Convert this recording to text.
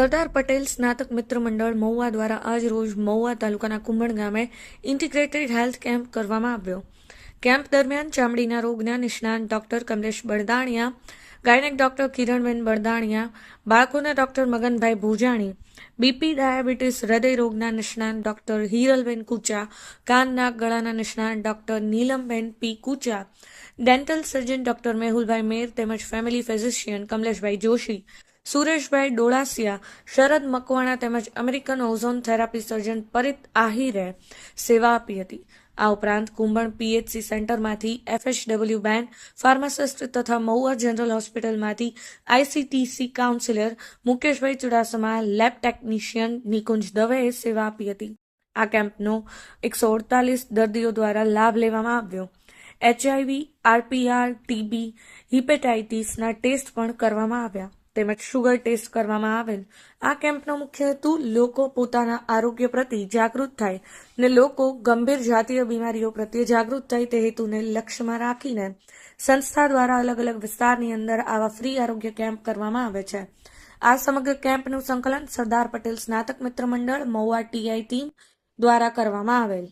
સરદાર પટેલ સ્નાતક મિત્ર મંડળ મહુવા દ્વારા આજ રોજ મહુવા તાલુકાના કુંભણ ગામે ઇન્ટિગ્રેટેડ હેલ્થ કેમ્પ કરવામાં આવ્યો. કેમ્પ દરમિયાન ચામડીના રોગના નિષ્ણાંત doctor Kamlesh Baldaniya gynaec doctor Kiranben Baldaniya બાળકોના doctor Maganbhai Bhujani, BP diabetes હૃદય રોગના નિષ્ણાંત ડોક્ટર હિરલબેન કુચા કાન નાક ગળાના નિષ્ણાંત doctor Nilamben P Kucha, dental surgeon doctor Mehulbhai Mer તેમજ ફેમિલી ફિઝિશિયન કમલેશભાઈ જોશી સુરેશભાઈ ડોળાસિયા, શરદ મકવાણા તેમજ American ozone therapy surgeon Parit Ahire સેવા આપી હતી. આ ઉપરાંત કુંભણ પીએચસી સેન્ટરમાંથી એફએચડબલ્યુ બેન ફાર્માસિસ્ટ તથા મહુવા જનરલ હોસ્પિટલમાંથી ICTC counsellor Mukeshbhai Chudasama, lab technician Nikunj દવેએ સેવા આપી હતી. આ કેમ્પનો એકસો અડતાલીસ દર્દીઓ દ્વારા લાભ લેવામાં આવ્યો. એચઆઈવી, આરપીઆર, ટીબી, હિપેટાઇટીસના ટેસ્ટ પણ કરવામાં આવ્યા. તેમજ શુગર ટેસ્ટ કરવામાં આવેલ. આ કેમ્પનો મુખ્ય હેતુ લોકો પોતાના આરોગ્ય પ્રતિ જાગૃત થાય ને લોકો ગંભીર જાતીય બીમારીઓ પ્રત્યે જાગૃત થાય તે હેતુને લક્ષ્યમાં રાખીને સંસ્થા દ્વારા અલગ અલગ વિસ્તારની અંદર આવા ફ્રી આરોગ્ય કેમ્પ કરવામાં આવે છે. આ સમગ્ર કેમ્પનું સંકલન સરદાર પટેલ સ્નાતક મિત્ર મંડળ મહુવા ટીઆઈ ટીમ દ્વારા કરવામાં આવેલ.